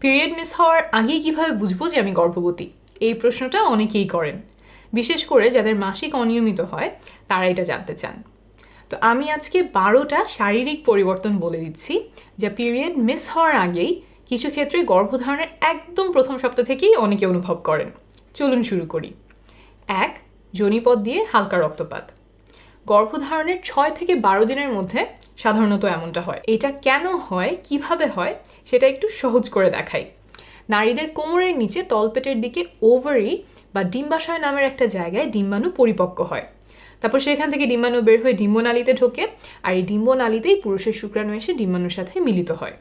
Period miss হওয়ার আগেই কীভাবে বুঝব যে আমি গর্ভবতী? এই প্রশ্নটা অনেকেই করেন। বিশেষ করে যাদের মাসিক অনিয়মিত হয়, তারা এটা জানতে চান। তো আমি আজকে বারোটা শারীরিক পরিবর্তন বলে দিচ্ছি, যা পিরিয়ড মিস হওয়ার আগেই কিছু ক্ষেত্রে গর্ভধারণের একদম প্রথম সপ্তাহ থেকেই অনেকে অনুভব করেন। চলুন শুরু করি। এক, জনিপদ দিয়ে হালকা রক্তপাত। গর্ভধারণের ছয় থেকে বারো দিনের মধ্যে সাধারণত এমনটা হয়। এটা কেন হয়? কীভাবে হয়? সেটা একটু সহজ করে দেখাই। নারীদের কোমরের নিচে তলপেটের দিকে ওভারি বা ডিম্বাশয় নামের একটা জায়গায় ডিম্বাণু পরিপক্ক হয়। তারপর সেখান থেকে ডিম্বাণু বের হয়ে ডিম্বনালীতে ঢোকে আর এই ডিম্বনালীতেই পুরুষের শুক্রাণু এসে ডিম্বাণুর সাথে মিলিত হয়।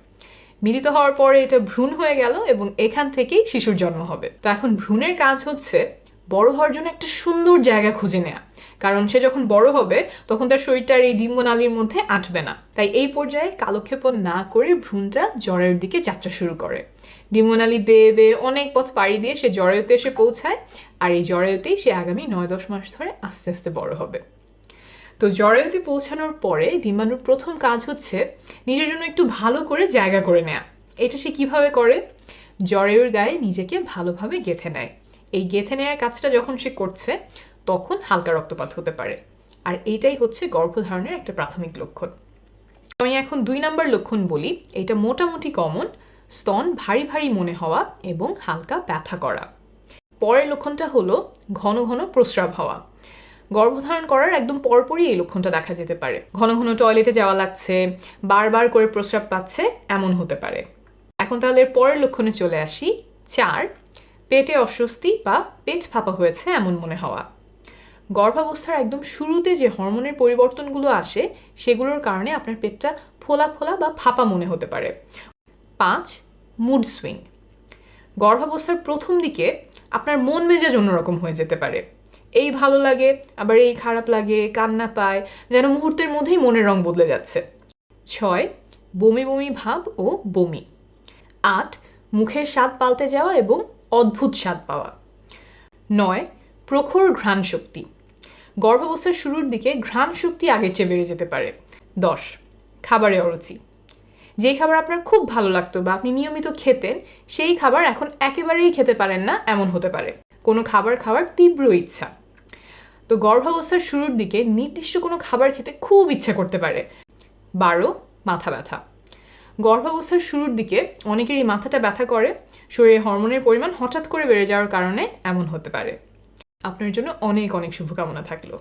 মিলিত হওয়ার পরে এটা ভ্রূণ হয়ে গেল এবং এখান থেকেই শিশুর জন্ম হবে। তো এখন ভ্রূণের কাজ হচ্ছে বড় হওয়ার জন্য একটা সুন্দর জায়গা খুঁজে নেয়া। কারণ সে যখন বড় হবে, তখন তার শরীরটা আর এই ডিম্বনালীর মধ্যে আঁটবে না। তাই এই পর্যায়ে কালক্ষেপণ না করে ভ্রূণটা জরায়ুর দিকে যাত্রা শুরু করে। ডিম্বনালী বেয়ে বেয়ে অনেক পথ পাড়ি দিয়ে সে জরায়ুতে এসে পৌঁছায়, আর এই জরায়ুতেই সে আগামী নয় দশ মাস ধরে আস্তে আস্তে বড় হবে। তো জরায়ুতে পৌঁছানোর পরে ডিম্বাণুর প্রথম কাজ হচ্ছে নিজের জন্য একটু ভালো করে জায়গা করে নেয়া। এটা সে কীভাবে করে? জরায়ুর গায়ে নিজেকে ভালোভাবে গেঁথে নেয়। এই গেঁথে নেওয়ার কাজটা যখন সে করছে, তখন হালকা রক্তপাত হতে পারে। আর এইটাই হচ্ছে গর্ভধারণের একটা প্রাথমিক লক্ষণ। আমি এখন দুই নাম্বার লক্ষণ বলি। এটা মোটামুটি কমন, স্তন ভারী ভারী মনে হওয়া এবং হালকা ব্যথা করা। পরের লক্ষণটা হলো ঘন ঘন প্রস্রাব হওয়া। গর্ভধারণ করার একদম পরপরই এই লক্ষণটা দেখা যেতে পারে। ঘন ঘন টয়লেটে যাওয়া লাগছে, বারবার করে প্রস্রাব পাচ্ছে, এমন হতে পারে। এখন তাহলে পরের লক্ষণে চলে আসি। চার পেটে অস্বস্তি বা পেট ফাঁপা হয়েছে এমন মনে হওয়া। গর্ভাবস্থার একদম শুরুতে যে হরমোনের পরিবর্তনগুলো আসে, সেগুলোর কারণে আপনার পেটটা ফোলা ফোলা বা ফাঁপা মনে হতে পারে। পাঁচ মুড সুইং গর্ভাবস্থার প্রথম দিকে আপনার মন মেজাজ অন্যরকম হয়ে যেতে পারে। এই ভালো লাগে, আবার এই খারাপ লাগে, কান্না পায়, যেন মুহূর্তের মধ্যেই মনের রং বদলে যাচ্ছে। ছয়, বমি বমি ভাব ও বমি। আট, মুখের স্বাদ পাল্টে যাওয়া এবং অদ্ভুত স্বাদ পাওয়া। নয়, প্রখর ঘ্রাণ শক্তি। গর্ভাবস্থার শুরুর দিকে ঘ্রাণ শক্তি আগের চেয়ে বেড়ে যেতে পারে। দশ, খাবারে অরুচি। যেই খাবার আপনার খুব ভালো লাগতো বা আপনি নিয়মিত খেতেন, সেই খাবার এখন একেবারেই খেতে পারেন না, এমন হতে পারে। কোনো খাবার খাওয়ার তীব্র ইচ্ছা। তো গর্ভাবস্থার শুরুর দিকে নির্দিষ্ট কোনো খাবার খেতে খুব ইচ্ছা করতে পারে। বারো, মাথা ব্যথা। গর্ভাবস্থার শুরুর দিকে অনেকেরই মাথাটা ব্যথা করে, শরীরে হরমোনের পরিমাণ হঠাৎ করে বেড়ে যাওয়ার কারণে এমন হতে পারে। আপনার জন্য অনেক অনেক শুভকামনা থাকল।